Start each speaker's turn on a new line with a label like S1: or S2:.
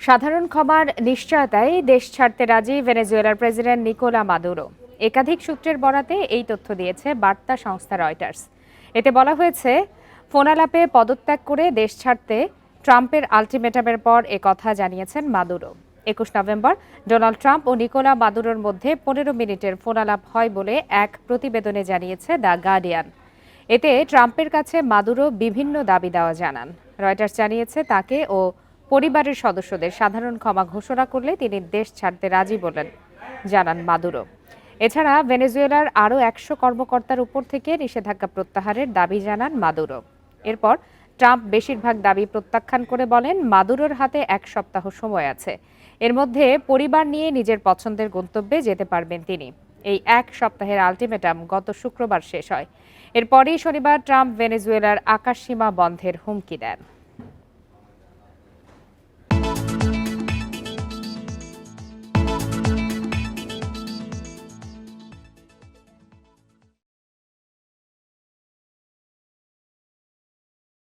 S1: সাধারণ ক্ষমার নিশ্চয়তায় দেশ ছাড়তে রাজি ভেনেজুয়েলার প্রেসিডেন্ট নিকোলা মাদুরো। একাধিক সূত্রের বরাতে এই তথ্য দিয়েছে বার্তা সংস্থা রয়টার্স। এতে বলা হয়েছে ফোনালাপে পদত্যাগ করে দেশ ছাড়তে ট্রাম্পের আলটিমেটামের পর এ কথা জানিয়েছেন মাদুরো। একুশ নভেম্বর, ডোনাল্ড ট্রাম্প ও নিকোলা মাদুরোর মধ্যে পনেরো মিনিটের ফোনালাপ হয় বলে এক প্রতিবেদনে জানিয়েছে দ্য গার্ডিয়ান। এতে ট্রাম্পের কাছে মাদুরো বিভিন্ন দাবি দেওয়া জানান। রয়টার্স জানিয়েছে তাকে ও পরিবারের সদস্যদের সাধারণ ক্ষমা ঘোষণা করলে তিনি দেশ ছাড়তে রাজি বলেন, জানান মাদুরো। এছাড়া ভেনেজুয়েলার আরও একশো কর্মকর্তার উপর থেকে নিষেধাজ্ঞা প্রত্যাহারের দাবি জানান মাদুরো। এরপর ট্রাম্প বেশিরভাগ দাবি প্রত্যাখ্যান করে বলেন, মাদুরোর হাতে এক সপ্তাহ সময় আছে। এর মধ্যে পরিবার নিয়ে নিজের পছন্দের গন্তব্যে যেতে পারবেন তিনি। এই এক সপ্তাহের আলটিমেটাম গত শুক্রবার শেষ হয়। এরপরই শনিবার ট্রাম্প ভেনেজুয়েলার আকাশসীমা বন্ধের হুমকি দেন।